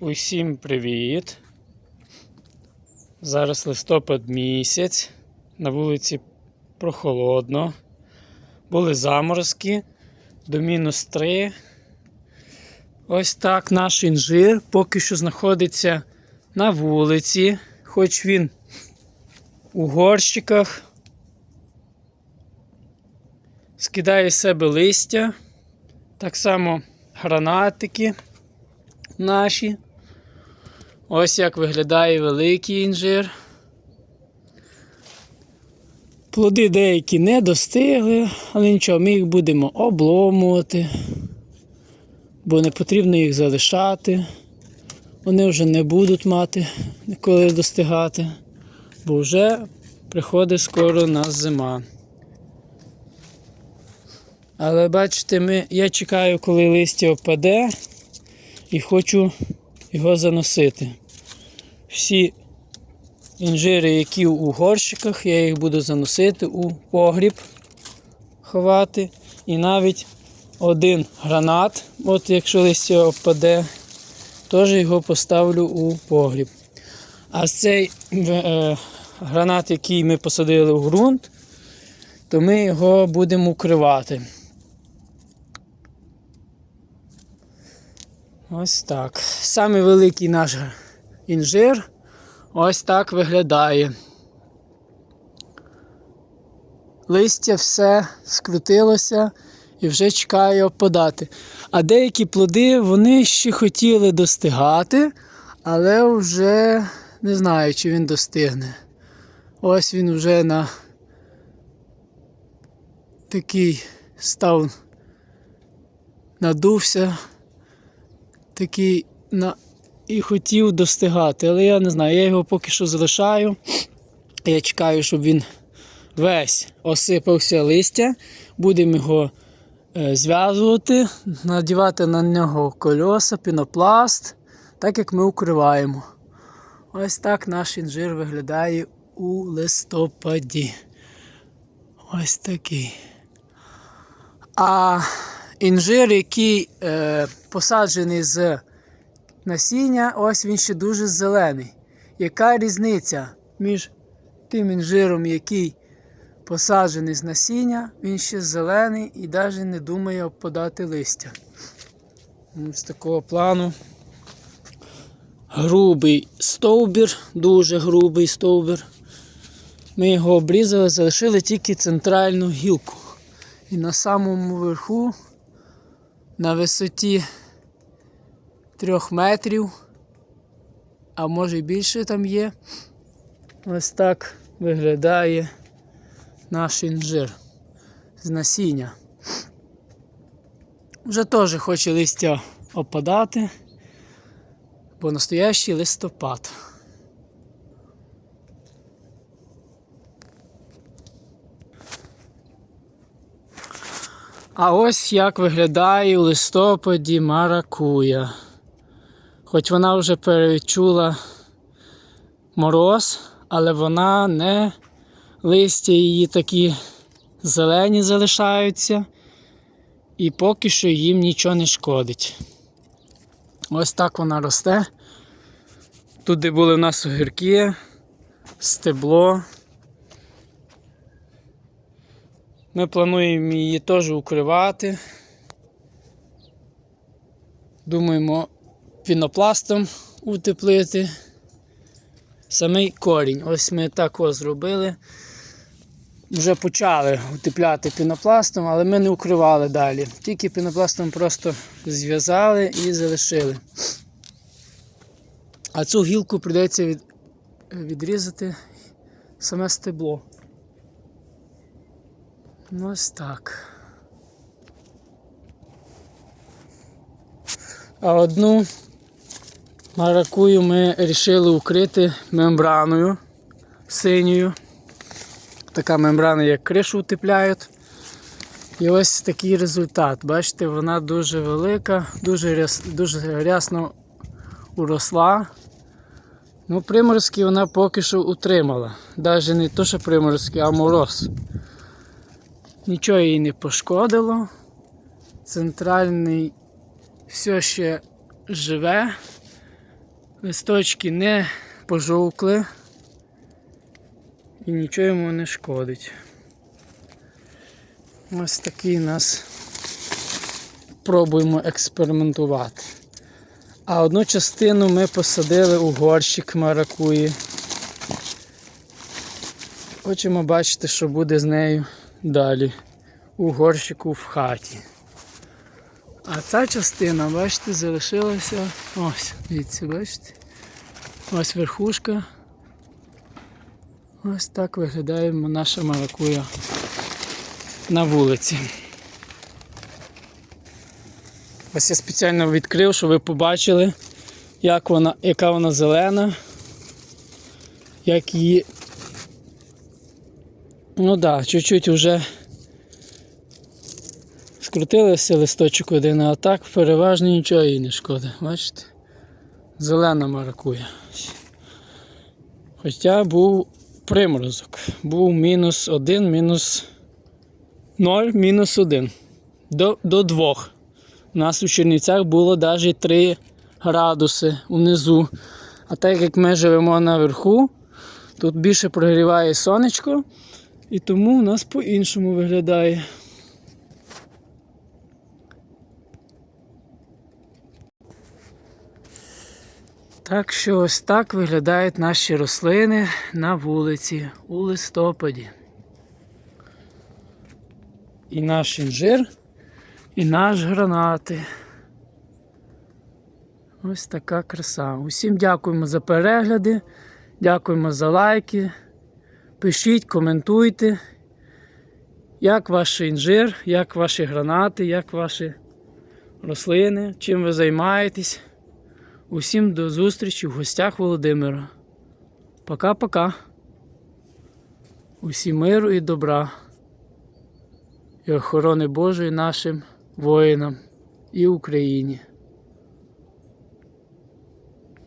Усім привіт! Зараз листопад місяць. На вулиці прохолодно. Були заморозки до мінус 3. Ось так наш інжир поки що знаходиться на вулиці, хоч він у горщиках. Скидає з себе листя. Так само гранатики наші. Ось як виглядає великий інжир. Плоди деякі не достигли, але нічого, ми їх будемо обломувати, бо не потрібно їх залишати. Вони вже не будуть мати ніколи достигати, бо вже приходить скоро нас зима. Але бачите, ми, я чекаю, коли листя впаде, і хочу його заносити. Всі інжири, які у горщиках, я їх буду заносити у погріб ховати. І навіть один гранат, от якщо листя впаде, теж його поставлю у погріб. А цей е, гранат, який ми посадили в ґрунт, то ми його будемо укривати. Ось так. Самий великий наш інжир ось так виглядає. Листя все скрутилося і вже чекає опадати. А деякі плоди вони ще хотіли достигати, але вже не знаю, чи він достигне. Ось він вже на такий став, надувся такий на... і хотів достигати, але я не знаю, я його поки що залишаю. Я чекаю, щоб він весь осипався листя. Будемо його е, зв'язувати, надівати на нього кольоса, пінопласт, так як ми укриваємо. Ось так наш інжир виглядає у листопаді. Ось такий. А інжир, який е, посаджений з насіння, ось він ще дуже зелений. Яка різниця між тим інжиром, який посаджений з насіння, він ще зелений і навіть не думає подати листя. З такого плану. Грубий стовбір, дуже грубий стовбір. Ми його обрізали, залишили тільки центральну гілку. І на самому верху, на висоті трьох метрів, а може і більше там є, ось так виглядає наш інжир з насіння. Вже теж хоче листя опадати, бо настоящий листопад. А ось як виглядає у листопаді маракуя. Хоч вона вже перечула мороз, але вона не листя її такі зелені залишаються, і поки що їм нічого не шкодить. Ось так вона росте. Тут де були в нас огірки, стебло. Ми плануємо її теж укривати. Думаємо пінопластом утеплити. Самий корінь. Ось ми так ось зробили. Вже почали утепляти пінопластом, але ми не укривали далі. Тільки пінопластом просто зв'язали і залишили. А цю гілку прийдеться від... відрізати саме стебло. Ну, Ось так. А одну маракую ми вирішили укрити мембраною синьою. Така мембрана, як кришу утепляють. І ось такий результат. Бачите, вона дуже велика, дуже ряс, дуже рясно уросла. Ну, приморозки вона поки що утримала. Навіть не то, що приморозки, а мороз. Нічого їй не пошкодило. Центральний все ще живе. Листочки не пожовкли і нічого йому не шкодить. Ось такий нас пробуємо експериментувати. А одну частину ми посадили у горщик маракуї. Хочемо бачити, що буде з нею далі у горщику в хаті. А ця частина, бачите, залишилася. Ось, дивіться, бачите? Ось верхушка. Ось так виглядає наша маракуя на вулиці. Ось я спеціально відкрив, щоб ви побачили, як вона, яка вона зелена, як її. Ну так, да, чуть-чуть вже скрутилися листочок один, а так переважно нічого їй не шкода. Бачите? Зелена маракуя. Хоча був приморозок. Був мінус один, мінус 0, мінус 1. До, до 2. У нас у Чернівцях було навіть 3 градуси внизу. А так як ми живемо наверху, тут більше прогріває сонечко, і тому у нас по-іншому виглядає. Так що ось так виглядають наші рослини на вулиці у листопаді. І наш інжир, і наш гранати. Ось така краса. Усім дякуємо за перегляди, дякуємо за лайки. Пишіть, коментуйте, як ваш інжир, як ваші гранати, як ваші рослини, чим ви займаєтесь. Усім до зустрічі в гостях Володимира. Пока-пока. Усім миру і добра. І охорони Божої нашим воїнам і Україні.